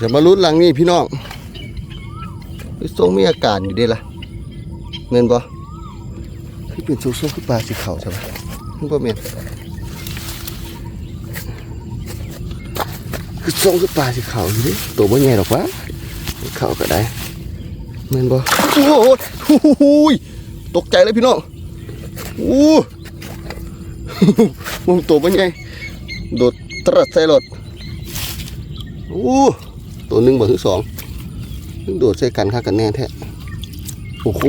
จะมาลุ้นหลังนี่พี่น้องทรงมีอาการอยู่ด้ล่ะเม่นบ่คือเป็นทรงๆคือปลาสีขาวใช่ปะมันบ่แม่นคือทรงคือปลาสีขาวอยู่ดิตัวบ่ใหญ่หรอกวะขาวก็ได้แม่นบ่โอ้โอ้โหตกใจเลยพี่น้องโอ้มองตัวบ่ใหญ่โดดตรัสใส่รถโอ้ ตัวหนึ่งบ่ถึงสองถึงโดดใส่กันค่ากันแน่แท้โอ้โห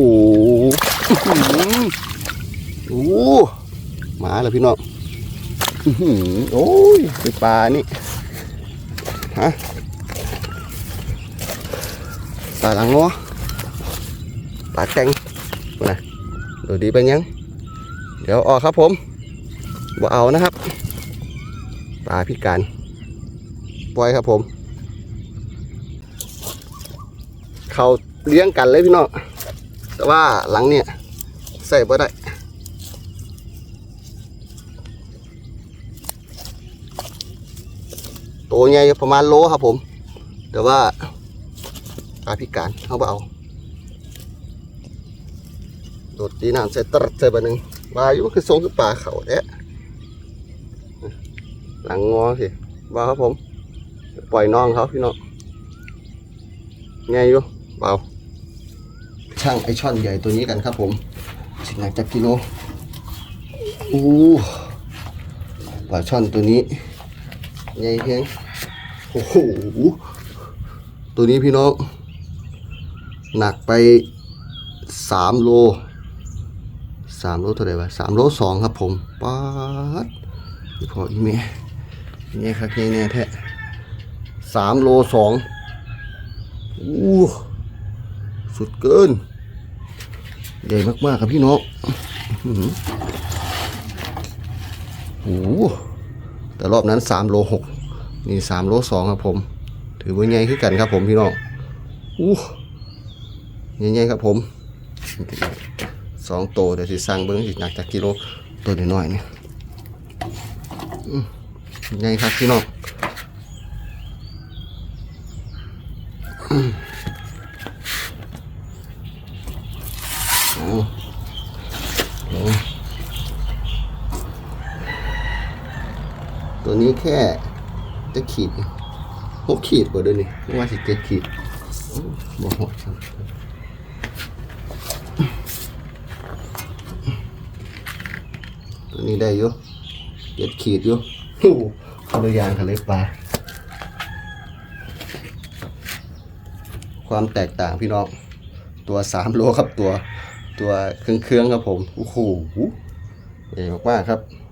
อื้อหือโอ้หมาแล้วพี่น้องอือหือโอ้ยเป็นปลานี่ฮะปลาหลังงอปลาแตงนะดูดีไปยัง เดี๋ยวออกครับผมบ่เอานะครับ ปลาพิการปล่อยครับผม เขาเลี้ยงกันเลยพี่น้องแต่ว่าหลังเนี่ยใส่บ่ได้ตัวใหญ่ประมาณโลครับผม แต่ว่าปลาพิการเขาบ่เอาโดดตีน้ำใส่ตรัดใส่บะหนึ่งว่าอยู่คือทรงคือปลาเขาแท้หลังงอสิว่าครับผม ปล่อยน้องเขาพี่น้องไงอยู่ เบาช่างไอช่อนใหญ่ตัวนี้กันครับผมสิหนักจากกิโลอู้ปลาช่อนตัวนี้ใหญ่เพียงโอ้โหตัวนี้พี่น้องหนักไปสามโลสามโลเท่าไหร่วะสามโลสองครับผมป๊าดพออีเมนี่ครับนี่แน่แท้สามโลสองอู้ สุดเกิน ใหญ่มากๆครับพี่น้องหือโอ้โหแต่รอบนั้นสามโลหกนี่สามโลสองครับผม ถือว่าใหญ่ขึ้นกันครับผมพี่น้องอู้ใหญ่ๆครับผมสองโตเดี๋ยวสิสั่งเบิ้งสิหนักจากกิโลตัวน้อยๆนี่อื้อใหญ่ครับพี่น้อง ตัวนี้แค่จะขีดหกขีดกว่าเดิมนี่ไม่ว่าสิเจ็ดขีดบอกหกตัวนี้ได้อยู่เจ็ดขีดอยู่โอ้ขาเลยางทะเลปลาความแตกต่างพี่น้องตัวสามโลครับตัว ตัวเครื่องๆครับผมโอ้โหเอ๋มากๆครับ